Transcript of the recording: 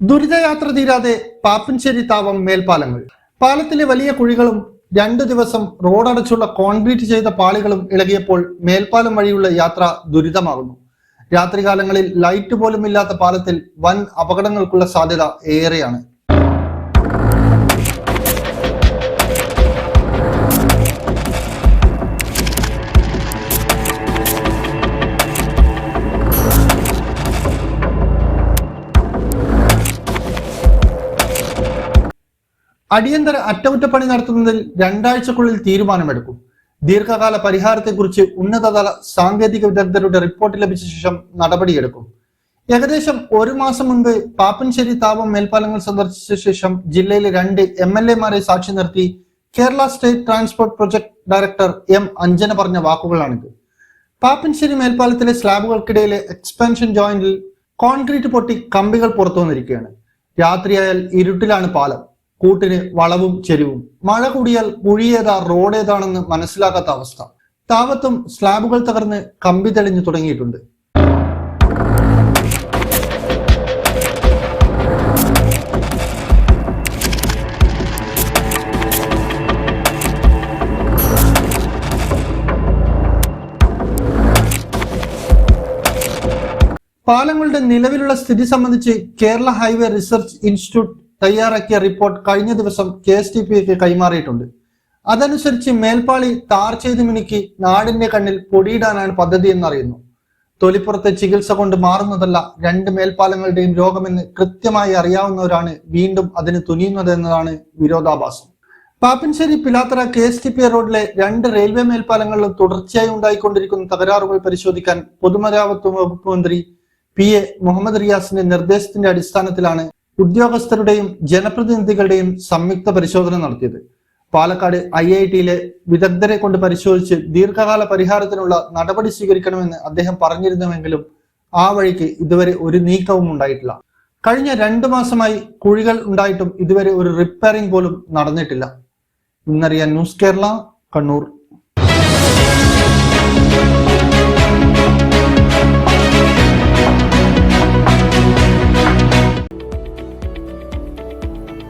ദുരിതയാത്ര തീരാതെ പാപ്പൻശ്ശേരി താവം മേൽപ്പാലങ്ങൾ. പാലത്തിലെ വലിയ കുഴികളും രണ്ടു ദിവസം റോഡടച്ചുള്ള കോൺക്രീറ്റ് ചെയ്ത പാളികളും ഇളകിയപ്പോൾ മേൽപ്പാലം വഴിയുള്ള യാത്ര ദുരിതമാകുന്നു. രാത്രികാലങ്ങളിൽ ലൈറ്റ് പോലും ഇല്ലാത്ത പാലത്തിൽ വൻ അപകടങ്ങൾക്കുള്ള സാധ്യത ഏറെയാണ്. അടിയന്തര അറ്റകുറ്റപ്പണി നടത്തുന്നതിൽ രണ്ടാഴ്ചക്കുള്ളിൽ തീരുമാനമെടുക്കും. ദീർഘകാല പരിഹാരത്തെക്കുറിച്ച് ഉന്നതതല സാങ്കേതിക വിദഗ്ധരുടെ റിപ്പോർട്ട് ലഭിച്ച ശേഷം നടപടിയെടുക്കും. ഏകദേശം ഒരു മാസം മുൻപ് പാപ്പൻശ്ശേരി താപം മേൽപ്പാലങ്ങൾ സന്ദർശിച്ച ശേഷം ജില്ലയിലെ രണ്ട് എം എൽ എമാരെ സാക്ഷി നിർത്തി Kerala state transport project director M Anjana പറഞ്ഞ വാക്കുകളാണിത്. പാപ്പൻശ്ശേരി മേൽപ്പാലത്തിലെ സ്ലാബുകൾക്കിടയിലെ എക്സ്പാൻഷൻ ജോയിന്റിൽ കോൺക്രീറ്റ് പൊട്ടി കമ്പികൾ പുറത്തു വന്നിരിക്കുകയാണ്. രാത്രിയായാൽ ഇരുട്ടിലാണ് പാലം. കൂട്ടിന് വളവും ചെരുവും. മഴ കൂടിയാൽ കുഴിയേതാ റോഡ് ഏതാണെന്ന് മനസ്സിലാക്കാത്ത അവസ്ഥ. താവത്തും സ്ലാബുകൾ തകർന്ന് കമ്പി തെളിഞ്ഞു തുടങ്ങിയിട്ടുണ്ട്. പാലങ്ങളുടെ നിലവിലുള്ള സ്ഥിതി സംബന്ധിച്ച് കേരള ഹൈവേ റിസർച്ച് ഇൻസ്റ്റിറ്റ്യൂട്ട് തയ്യാറാക്കിയ റിപ്പോർട്ട് കഴിഞ്ഞ ദിവസം കെ എസ് ടി പിക്ക് കൈമാറിയിട്ടുണ്ട്. അതനുസരിച്ച് മേൽപ്പാളി താർ ചെയ്ത് മിനുക്കി നാടിന്റെ കണ്ണിൽ പൊടിയിടാനാണ് പദ്ധതി എന്നറിയുന്നു. തൊലിപ്പുറത്തെ ചികിത്സ കൊണ്ട് മാറുന്നതല്ല രണ്ട് മേൽപ്പാലങ്ങളുടെയും രോഗമെന്ന് കൃത്യമായി അറിയാവുന്നവരാണ് വീണ്ടും അതിന് തുനിയുന്നത് എന്നതാണ് വിരോധാഭാസം. Pappinisseri Pilathara K S T P റോഡിലെ രണ്ട് റെയിൽവേ മേൽപ്പാലങ്ങളിലും തുടർച്ചയായി ഉണ്ടായിക്കൊണ്ടിരിക്കുന്ന തകരാറുകൾ പരിശോധിക്കാൻ പൊതുമരാമത്ത് വകുപ്പ് മന്ത്രി പി എ മുഹമ്മദ് റിയാസിന്റെ നിർദ്ദേശത്തിന്റെ അടിസ്ഥാനത്തിലാണ് ഉദ്യോഗസ്ഥരുടെയും ജനപ്രതിനിധികളുടെയും സംയുക്ത പരിശോധന നടത്തിയത്. പാലക്കാട് ഐ ഐ ടിയിലെ വിദഗ്ധരെ കൊണ്ട് പരിശോധിച്ച് ദീർഘകാല പരിഹാരത്തിനുള്ള നടപടി സ്വീകരിക്കണമെന്ന് അദ്ദേഹം പറഞ്ഞിരുന്നുവെങ്കിലും ആ വഴിക്ക് ഇതുവരെ ഒരു നീക്കവും ഉണ്ടായിട്ടില്ല. കഴിഞ്ഞ രണ്ടു മാസമായി കുഴികൾ ഉണ്ടായിട്ടും ഇതുവരെ ഒരു റിപ്പയറിംഗ് പോലും നടന്നിട്ടില്ല. ഇന്നറിയാൻ ന്യൂസ് കേരള കണ്ണൂർ.